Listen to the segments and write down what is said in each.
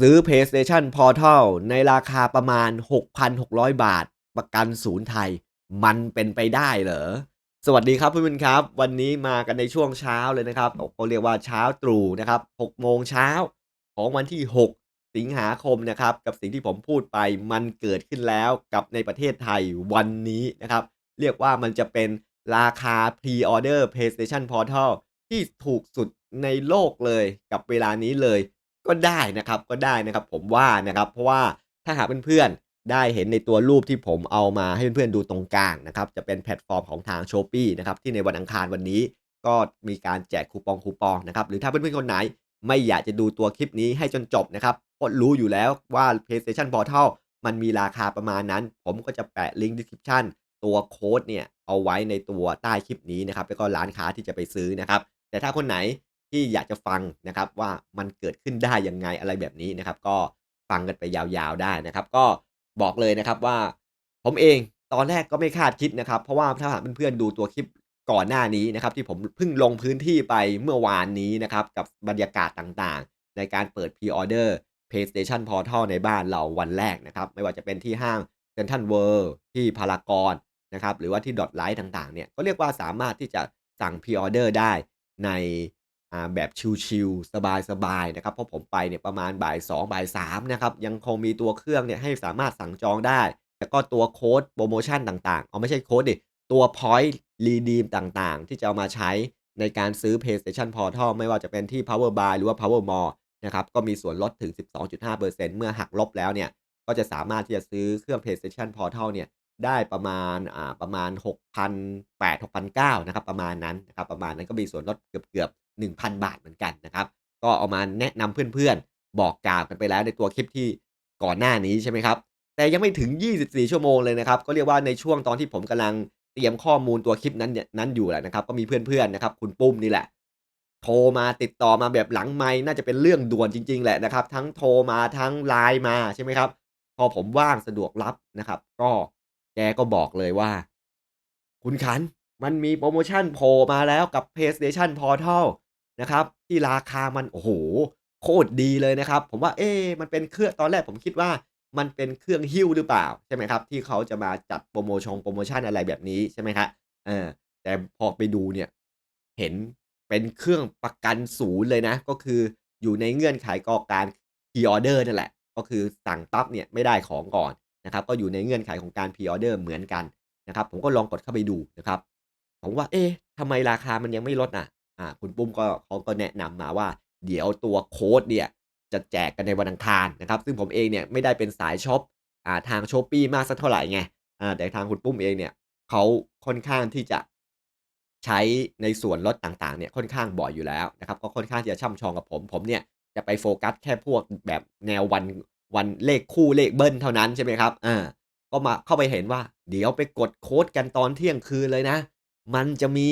ซื้อ PlayStation Portal ในราคาประมาณ 6,600 บาท ประกันศูนย์ไทย มันเป็นไปได้เหรอ สวัสดีครับเพื่อนๆครับ วันนี้มากันในช่วงเช้าเลยนะครับเขาเรียกว่าเช้าตรู่นะครับ6โมงเช้าของวันที่ 6 สิงหาคมนะครับ กับสิ่งที่ผมพูดไปมันเกิดขึ้นแล้วกับในประเทศไทยวันนี้นะครับ เรียกว่ามันจะเป็นราคา Pre-order PlayStation Portal ที่ถูกสุดในโลกเลยกับเวลานี้เลย ก็ได้นะครับก็ได้นะครับผมว่านะครับ เพราะว่าถ้าหากเพื่อนๆได้เห็นในตัวรูปที่ผมเอามาให้เพื่อนๆดูตรงกลางนะครับ จะเป็นแพลตฟอร์มของทาง s h อ p e e นะครับที่ในวันอังคารวันนี้ ก็มีการแจกคูปองคูปองนะครับหรือถ้าเพื่อนๆคนไหน ไม่อยากจะดูตัวคลิปนี้ให้จนจบนะครับเพราะรู้อยู่แล้วว่า PlayStation Portal มันมีราคาประมาณนั้น ผมก็จะแปะลิงก์ description ตัวโค้ดเนี่ยเอาไว้ในตัวใต้คลิปนี้นะครับแล้วก็ร้านค้าที่จะไปซื้อนะครับ แต่ถ้าคนไหน ที่อยากจะฟังนะครับว่ามันเกิดขึ้นได้ยังไงอะไรแบบนี้นะครับ ก็ฟังกันไปยาวๆได้นะครับ ก็บอกเลยนะครับว่า ผมเองตอนแรกก็ไม่คาดคิดนะครับ เพราะว่าถ้าหากเพื่อนๆดูตัวคลิปก่อนหน้านี้นะครับ ที่ผมเพิ่งลงพื้นที่ไปเมื่อวานนี้นะครับ กับบรรยากาศต่างๆ ในการเปิดพรีออเดอร์ PlayStation Portal ในบ้านเราวันแรกนะครับ ไม่ว่าจะเป็นที่ห้างเซนทัลเวิลด์ที่พารากอนนะครับหรือว่าที่ดอทไลท์ต่างๆเนี่ยก็เรียกว่าสามารถที่จะสั่งพรีออเดอร์ได้ใน แบบชิลๆสบายๆนะครับเพราะผมไปเนี่ยประมาณบ่าย2บ่าย3นะครับยังคงมีตัวเครื่องเนี่ยให้สามารถสั่งจองได้ แล้วก็ตัวโค้ดโปรโมชั่นต่างๆเอาไม่ใช่โค้ดดิตัว Point Redeem ต่างๆ ที่จะเอามาใช้ในการซื้อ PlayStation Portal ไม่ว่าจะเป็นที่ Power Buy หรือว่า Power Mall นะครับก็มีส่วนลดถึง 12.5%เมื่อหักลบแล้วเนี่ยก็จะสามารถที่จะซื้อเครื่อง PlayStation Portal เนี่ยได้ประมาณอ่าประมาณ 6,800 6,900นะครับประมาณนั้นนะครับประมาณนั้นก็มีส่วนลดเกือบ 1,000 บาทเหมือนกันนะครับ ก็เอามาแนะนำเพื่อนๆ บอกกล่าวกันไปแล้วในตัวคลิปที่ก่อนหน้านี้ใช่ไหมครับ แต่ยังไม่ถึง 24 ชั่วโมงเลยนะครับ ก็เรียกว่าในช่วงตอนที่ผมกำลังเตรียมข้อมูลตัวคลิปนั้นนั้นอยู่แหละนะครับ ก็มีเพื่อนๆนะครับ คุณปุ้มนี่แหละ โทรมาติดต่อมาแบบหลังไม้น่าจะเป็นเรื่องด่วนจริง ๆ แหละนะครับ ทั้งโทรมาทั้งไลน์มาใช่ไหมครับ พอผมว่างสะดวกรับนะครับ ก็แกก็บอกเลยว่า คุณขันมันมีโปรโมชั่นโผล่มาแล้วกับ PlayStation Portal นะครับ ที่ราคามันโอ้โหโคตรดีเลยนะครับ ผมว่าเอ๊มันเป็นเครื่องตอนแรกผมคิดว่ามันเป็นเครื่องหิ้วหรือเปล่าใช่ไหมครับ ที่เขาจะมาจัดโปรโมชงโปรโมชั่นอะไรแบบนี้ใช่ไหมครับเออแต่พอไปดูเนี่ยเห็นเป็นเครื่องประกันศูนย์เลยนะ ก็คืออยู่ในเงื่อนไขกอการพรีออเดอร์นั่นแหละ ก็คือสั่งปั๊บเนี่ยไม่ได้ของก่อนนะครับ ก็อยู่ในเงื่อนไขของการพรีออเดอร์เหมือนกันนะครับ ผมก็ลองกดเข้าไปดูนะครับ ผมว่าเอ๊ะทำไมราคามันยังไม่ลดอะ อ่าคุณปุ้มก็เขาก็แนะนำมาว่า เดี๋ยวตัวโค้ดเนี่ยจะแจกกันในวันอังคารนะครับ ซึ่งผมเองเนี่ยไม่ได้เป็นสายช็อปอ่าทางช้อปปี้มากสักเท่าไหร่ไงอ่าแต่ทางคุณปุ้มเองเนี่ยเขาค่อนข้างที่จะใช้ในส่วนลดต่างๆเนี่ยค่อนข้างบ่อยอยู่แล้วนะครับก็ค่อนข้างที่จะช่ำชองกับผมผมเนี่ยจะไปโฟกัสแค่พวกแบบแนววันวันเลขคู่เลขเบิ้ลเท่านั้นใช่ไหมครับอ่าก็มาเข้าไปเห็นว่า เดี๋ยวไปกดโค้ดกันตอนเที่ยงคืนเลยนะ มันจะมี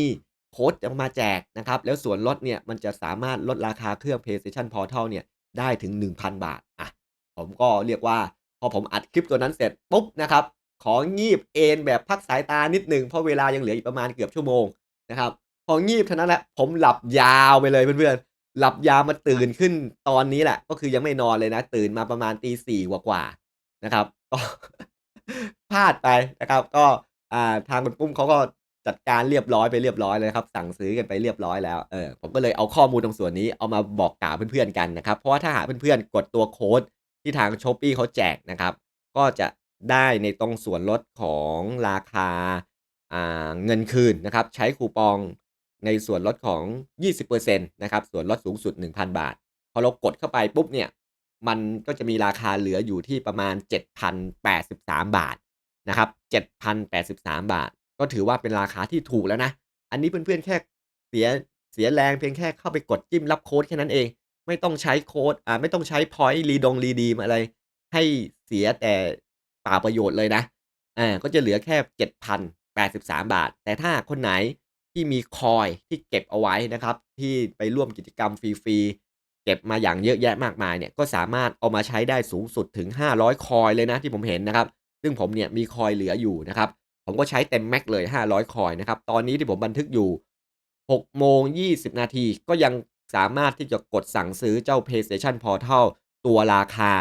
โค้ดจะมาแจกนะครับ แล้วส่วนลดเนี่ยมันจะสามารถลดราคาเครื่อง PlayStation Portal เนี่ยได้ถึง 1,000 บาทอะผมก็เรียกว่า พอผมอัดคลิปตัวนั้นเสร็จปุ๊บนะครับของีบเอนแบบพักสายตานิดหนึ่งเพราะเวลายังเหลืออีกประมาณเกือบชั่วโมงนะครับพองีบเท่านั้นแหละผมหลับยาวไปเลยเพื่อนๆหลับยาวมาตื่นขึ้นตอนนี้แหละ ก็คือยังไม่นอนเลยนะ ตื่นมาประมาณตีสี่กว่าๆนะครับก็พลาดไปนะครับ ก็อ่าทางคุณปุ้มเขาก็ จัดการเรียบร้อยไปเรียบร้อยเลยครับ สั่งซื้อกันไปเรียบร้อยแล้วเออผมก็เลยเอาข้อมูลตรงส่วนนี้เอามาบอกกล่าวเพื่อนๆกันนะครับ เพราะว่าถ้าหากเพื่อนๆกดตัวโค้ดที่ทาง s h อ p e e เขาแจกนะครับ ก็จะได้ในตรงส่วนลดของราคาอ่าเงินคืนนะครับ ใช้คูปองในส่วนลดของ 20%นะครับ ส่วนลดสูงสุด 1,000 บาท พอเรากดเข้าไปปุ๊บเนี่ย มันก็จะมีราคาเหลืออยู่ที่ประมาณ 7,083 บาทนะครับ 7,083 บาท ก็ถือว่าเป็นราคาที่ถูกแล้วนะ อันนี้เพื่อนๆแค่เสียเสียแรงเพียงแค่เข้าไปกดจิ้มรับโค้ดแค่นั้นเอง ไม่ต้องใช้โค้ดอ่าไม่ต้องใช้พอยต์รีดงรีดีมอะไร ให้เสียแต่เปล่าประโยชน์เลยนะอ่าก็จะเหลือแค่7,083 บาท แต่ถ้าคนไหนที่มีคอยที่เก็บเอาไว้นะครับ ที่ไปร่วมกิจกรรมฟรีๆเก็บมาอย่างเยอะแยะมากมายเนี่ยก็สามารถเอามาใช้ได้สูงสุดถึง 500 คอยเลยนะที่ผมเห็นนะครับ ซึ่งผมเนี่ยมีคอยเหลืออยู่นะครับ ผมก็ใช้เต็มแม็กเลย 500 คอยนะครับ ตอนนี้ที่ผมบันทึกอยู่ 6 โมง 20 นาที ก็ยังสามารถที่จะกดสั่งซื้อเจ้า PlayStation Portal ตัวราคา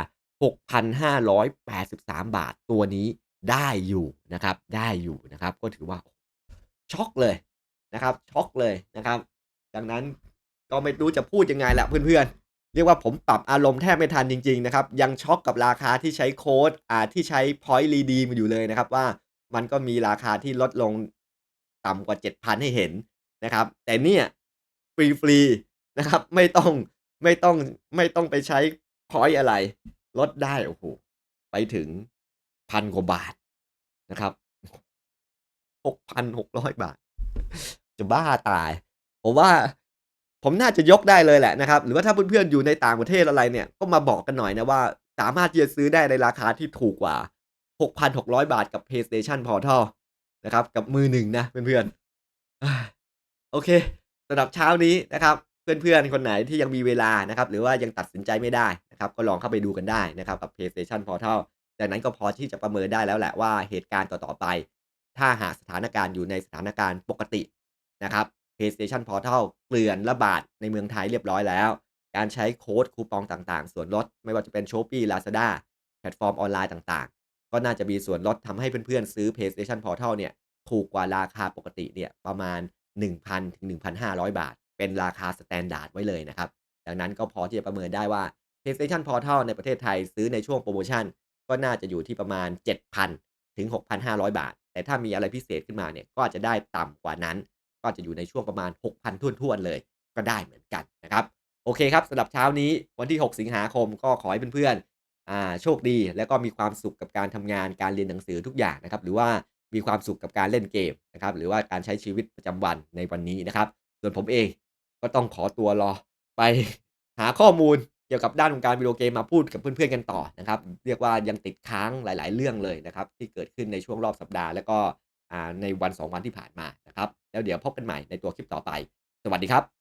6,583 บาทตัวนี้ได้อยู่นะครับ ได้อยู่นะครับ ก็ถือว่า ช็อกเลยนะครับ ช็อกเลยนะครับ ดังนั้นก็ไม่รู้จะพูดยังไงแหละเพื่อนๆ เรียกว่าผมปรับอารมณ์แทบไม่ทันจริง ๆ นะครับ ยังช็อกกับราคาที่ใช้โค้ดอ่าที่ใช้ Point Redeem อยู่เลยนะครับว่า มันก็มีราคาที่ลดลงต่ำกว่า 7,000 ให้เห็นนะครับ แต่เนี่ยฟรีๆนะครับไม่ต้องไม่ต้องไม่ต้องไปใช้พอยต์อะไร ลดได้โอ้โฮไปถึง1,000กว่าบาทนะครับ6,600บาท จะบ้าตาย ผมว่าผมน่าจะยกได้เลยแหละนะครับ หรือว่าถ้าเพื่อนๆอยู่ในต่างประเทศอะไรเนี่ย ก็มาบอกกันหน่อยนะว่า สามารถที่จะซื้อได้ในราคาที่ถูกกว่า 6,600 บาทกับ PlayStation Portal นะครับ กับมือหนึ่งนะเพื่อนๆ โอเคสำหรับเช้านี้นะครับ เพื่อนๆ คนไหนที่ยังมีเวลานะครับ หรือว่ายังตัดสินใจไม่ได้นะครับ ก็ลองเข้าไปดูกันได้นะครับ กับ PlayStation Portal จากนั้นก็พอที่จะประเมินได้แล้วแหละว่าเหตุการณ์ต่อๆไป ถ้าหากสถานการณ์อยู่ในสถานการณ์ปกตินะครับ PlayStation Portal เกลื่อนระบาดในเมืองไทยเรียบร้อยแล้ว การใช้โค้ดคูปองต่างๆ ส่วนลด ไม่ว่าจะเป็น Shopee Lazada แพลตฟอร์มออนไลน์ต่างๆ ก็น่าจะมีส่วนลดทำให้เพื่อนๆ ซื้อ PlayStation Portal เนี่ยถูกกว่าราคาปกติเนี่ยประมาณ 1,000 ถึง 1,500 บาท เป็นราคาสแตนดาร์ดไว้เลยนะครับ ดังนั้นก็พอที่จะประเมินได้ว่า PlayStation Portal ในประเทศไทยซื้อในช่วงโพรโมชั่น ก็น่าจะอยู่ที่ประมาณ 7,000 ถึง 6,500 บาท แต่ถ้ามีอะไรพิเศษขึ้นมาเนี่ยก็จะได้ต่ำกว่านั้น ก็จะอยู่ในช่วงประมาณ 6,000ถ้วนๆเลย ก็ได้เหมือนกันนะครับ โอเคครับสำหรับเช้านี้วันที่ 6 สิงหาคมก็ขอให้เพื่อนๆ อ่าโชคดีแล้วก็มีความสุขกับการทำงานการเรียนหนังสือทุกอย่างนะครับ หรือว่ามีความสุขกับการเล่นเกมนะครับหรือว่าการใช้ชีวิตประจำวันในวันนี้นะครับ ส่วนผมเองก็ต้องขอตัวรอไปหาข้อมูลเกี่ยวกับด้านของการวิดีโอเกมมาพูดกับเพื่อนๆกันต่อนะครับ เรียกว่ายังติดค้างหลาย ๆ เรื่องเลยนะครับ ที่เกิดขึ้นในช่วงรอบสัปดาห์แล้วก็อ่าในวัน 2 วันที่ผ่านมานะครับ แล้วเดี๋ยวพบกันใหม่ในตัวคลิปต่อไป สวัสดีครับ